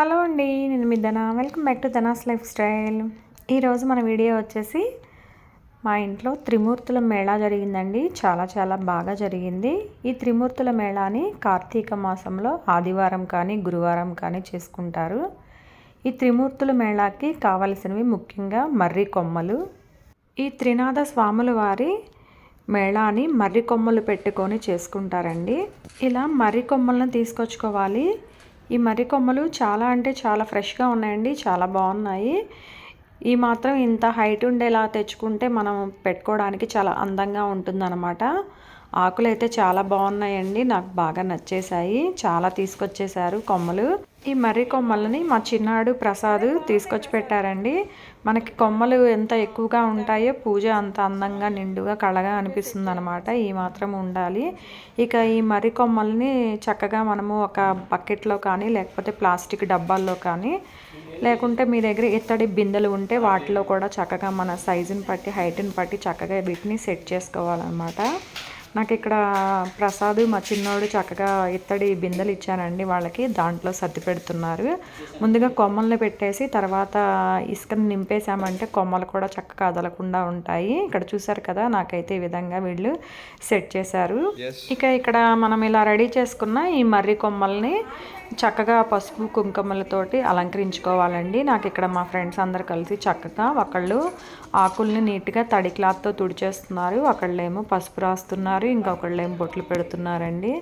Hello అండి నేను మీ Dhana. Welcome back to Dhana's lifestyle. ఈరోజు మన వీడియో వచ్చేసి మా ఇంట్లో త్రిమూర్తుల మేళా జరిగిందండి. చాలా చాలా బాగా జరిగింది. ఈ త్రిమూర్తుల మేళాని కార్తీక మాసంలో ఆదివారం కానీ గురువారం కానీ చేసుకుంటారు. ఈ త్రిమూర్తుల మేళాకి కావలసినవి ముఖ్యంగా మర్రి కొమ్మలు. ఈ త్రినాథ స్వాముల వారి మేళాని మర్రి కొమ్మలు పెట్టుకొని చేసుకుంటారండి. ఇలా మర్రి కొమ్మలను తీసుకొచ్చుకోవాలి. ఈ మర్రి కొమ్మలు చాలా అంటే చాలా ఫ్రెష్గా ఉన్నాయండి చాలా బాగున్నాయి. ఈ మాత్రం ఇంత హైట్ ఉండేలా తెచ్చుకుంటే మనం పెట్టుకోవడానికి చాలా అందంగా ఉంటుందన్నమాట. ఆకులు అయితే చాలా బాగున్నాయండి నాకు బాగా నచ్చేసాయి చాలా తీసుకొచ్చేసారు కొమ్మలు. ఈ మర్రి కొమ్మలని మా చిన్నాడు ప్రసాద్ తీసుకొచ్చి పెట్టారండి. మనకి కొమ్మలు ఎంత ఎక్కువగా ఉంటాయో పూజ అంత అందంగా నిండుగా కళగా అనిపిస్తుంది అనమాట ఈ మాత్రం ఉండాలి. ఇక ఈ మర్రి కొమ్మల్ని చక్కగా మనము ఒక బకెట్లో కానీ లేకపోతే ప్లాస్టిక్ డబ్బాల్లో కానీ లేకుంటే మీ దగ్గర ఇత్తడి బిందెలు ఉంటే వాటిలో కూడా చక్కగా మన సైజుని బట్టి హైట్ని బట్టి చక్కగా వీటిని సెట్ చేసుకోవాలన్నమాట. నాకు ఇక్కడ ప్రసాద్ మా చిన్నోడు చక్కగా ఇత్తడి బిందెలు ఇచ్చానండి వాళ్ళకి దాంట్లో సర్ది పెడుతున్నారు. ముందుగా కొమ్మల్ని పెట్టేసి తర్వాత ఇసుకని నింపేసామంటే కొమ్మలు కూడా చక్కగా కదలకుండా ఉంటాయి. ఇక్కడ చూసారు కదా నాకైతే ఈ విధంగా వీళ్ళు సెట్ చేశారు. ఇక ఇక్కడ మనం ఇలా రెడీ చేసుకున్న ఈ మర్రి కొమ్మల్ని చక్కగా పసుపు కుంకుమలతోటి అలంకరించుకోవాలండి. నాకు ఇక్కడ మా ఫ్రెండ్స్ అందరు కలిసి చక్కగా ఒకళ్ళు ఆకుల్ని నీట్గా తడి క్లాత్తో తుడిచేస్తున్నారు. ఒకళ్ళేమో పసుపు రాస్తున్నారు. ఇంకొకళ్ళేమో బొట్లు పెడుతున్నారండి.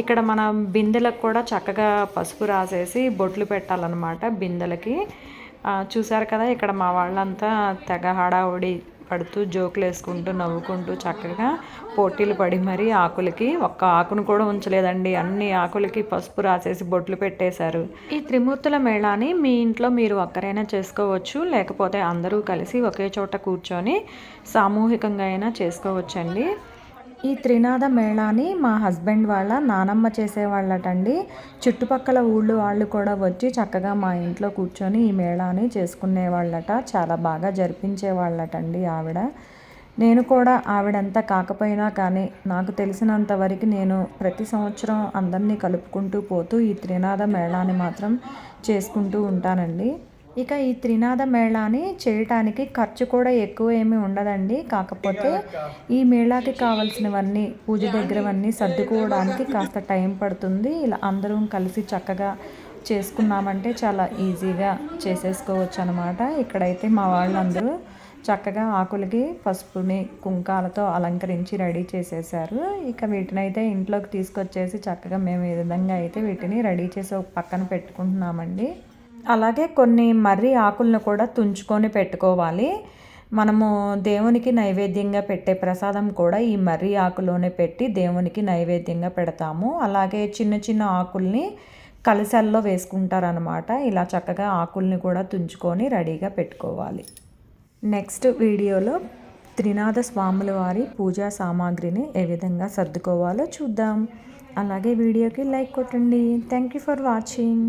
ఇక్కడ మన బిందెలకు కూడా చక్కగా పసుపు రాసేసి బొట్లు పెట్టాలన్నమాట బిందెలకి. చూసారు కదా ఇక్కడ మా వాళ్ళంతా తెగ హడావుడి పడుతూ జోకులు వేసుకుంటూ నవ్వుకుంటూ చక్కగా పోటీలు పడి మరీ ఆకులకి ఒక్క ఆకును కూడా ఉంచలేదండి. అన్ని ఆకులకి పసుపు రాసేసి బొట్లు పెట్టేశారు. ఈ త్రిమూర్తుల మేళాని మీ ఇంట్లో మీరు ఒక్కరైనా చేసుకోవచ్చు లేకపోతే అందరూ కలిసి ఒకే చోట కూర్చొని సామూహికంగా అయినా చేసుకోవచ్చండి. ఈ త్రినాద మేళాని మా హస్బెండ్ వాళ్ళ నానమ్మ చేసేవాళ్ళటండి. చుట్టుపక్కల ఊళ్ళు వాళ్ళు కూడా వచ్చి చక్కగా మా ఇంట్లో కూర్చొని ఈ మేళాని చేసుకునేవాళ్ళట. చాలా బాగా జరిపించేవాళ్ళటండి ఆవిడ. నేను కూడా ఆవిడంతా కాకపోయినా కానీ నాకు తెలిసినంత వరకు నేను ప్రతి సంవత్సరం అందరినీ కలుపుకుంటూ పోతూ ఈ త్రినాద మేళాన్ని మాత్రం చేసుకుంటూ ఉంటానండి. ఇక ఈ త్రినాద మేళాని చేయటానికి ఖర్చు కూడా ఎక్కువ ఏమీ ఉండదండి. కాకపోతే ఈ మేళాకి కావాల్సినవన్నీ పూజ దగ్గరవన్నీ సర్దుకోవడానికి కాస్త టైం పడుతుంది. ఇలా అందరం కలిసి చక్కగా చేసుకున్నామంటే చాలా ఈజీగా చేసేసుకోవచ్చు అనమాట ఇక్కడైతే మా వాళ్ళందరూ చక్కగా ఆకులకి పసుపుని కుంకాలతో అలంకరించి రెడీ చేసేసారు ఇక వీటిని అయితే ఇంట్లోకి తీసుకొచ్చేసి చక్కగా మేము ఈ విధంగా అయితే వీటిని రెడీ చేసి ఒక పక్కన పెట్టుకుంటున్నామండి. అలాగే కొన్ని మర్రి ఆకులను కూడా తుంచుకొని పెట్టుకోవాలి. మనము దేవునికి నైవేద్యంగా పెట్టే ప్రసాదం కూడా ఈ మర్రి ఆకులోనే పెట్టి దేవునికి నైవేద్యంగా పెడతాము. అలాగే చిన్న చిన్న ఆకుల్ని కలసల్లో వేసుకుంటారనమాట ఇలా చక్కగా ఆకుల్ని కూడా తుంచుకొని రెడీగా పెట్టుకోవాలి. నెక్స్ట్ వీడియోలో త్రినాథ స్వాముల వారి పూజా సామాగ్రిని ఏ విధంగా సర్దుకోవాలో చూద్దాం. అలాగే వీడియోకి లైక్ కొట్టండి. Thank you for watching